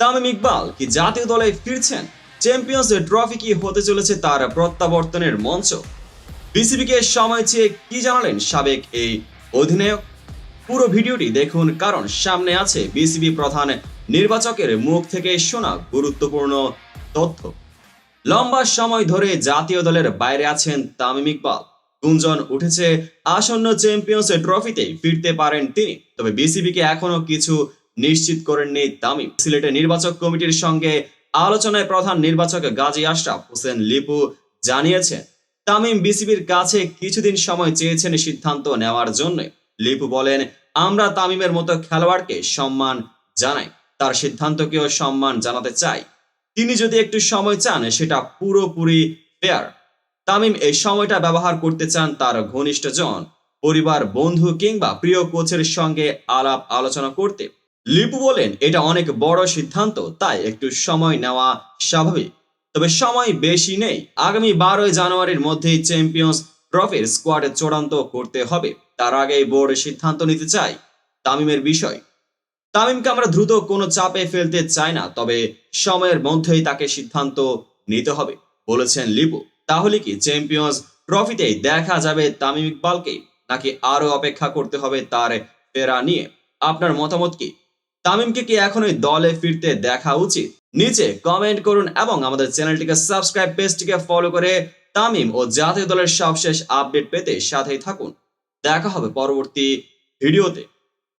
তামিম ইকবাল কি জাতীয় দলে ফিরছেন? চ্যাম্পিয়ন্স ট্রফি কি হতে চলেছে তার প্রত্যাবর্তনের মঞ্চ? বিসিবিকে সময় চেয়ে কি জানালেন সাবেক এই অধিনায়ক? পুরো ভিডিওটি দেখুন, কারণ সামনে আছে বিসিবি প্রধান নির্বাচকের মুখ থেকে শোনা গুরুত্বপূর্ণ তথ্য। লম্বা সময় ধরে জাতীয় দলের বাইরে আছেন তামিম ইকবাল। গুঞ্জন উঠেছে, আসন্ন চ্যাম্পিয়ন্স ট্রফিতে ফিরতে পারেন তিনি। তবে বিসিবিকে এখনও কিছু নিশ্চিত করেননি তামিম। সিলেটের নির্বাচক কমিটির সঙ্গে আলোচনায় প্রধান নির্বাচক গাজী আশরাফ হোসেন লিপু জানিয়েছেন, তামিম বিসিবির কাছে কিছুদিন সময় চেয়েছেন সিদ্ধান্ত নেওয়ার জন্য। লিপু বলেন, আমরা তামিমের মতো খেলোয়াড়কে সম্মান জানাই, তার সিদ্ধান্তকেও সম্মান জানাতে চাই। তিনি যদি একটু সময় চান, সেটা পুরোপুরি ফেয়ার। তামিম এই সময়টা ব্যবহার করতে চান তার ঘনিষ্ঠজন পরিবার, বন্ধু কিংবা প্রিয় কোচের সঙ্গে আলাপ আলোচনা করতে। লিপু বলেন, এটা অনেক বড় সিদ্ধান্ত, তাই একটু সময় নেওয়া স্বাভাবিক। তবে সময় বেশি নেই। আগামী বারোই জানুয়ারির মধ্যেই চ্যাম্পিয়ন্স ট্রফির স্কোয়াড চূড়ান্ত করতে হবে। তার আগেই বোর্ড সিদ্ধান্ত নিতে চাই তামিমের বিষয়। তামিমকে আমরা দ্রুত কোনো চাপে ফেলতে চাই না, তবে সময়ের মধ্যেই তাকে সিদ্ধান্ত নিতে হবে, বলেছেন লিপু। তাহলে কি চ্যাম্পিয়ন্স ট্রফিতেই দেখা যাবে তামিম ইকবালকে, নাকি আরও অপেক্ষা করতে হবে তার ফেরা নিয়ে? আপনার মতামত কি? তামিমকে কি এখন ওই দলে ফিরতে দেখা উচিত? নিচে কমেন্ট করুন এবং আমাদের চ্যানেলটিকে সাবস্ক্রাইব পেজটিকে ফলো করে তামিম ও জাতীয় দলের সবশেষ আপডেট পেতে সাথেই থাকুন। দেখা হবে পরবর্তী ভিডিওতে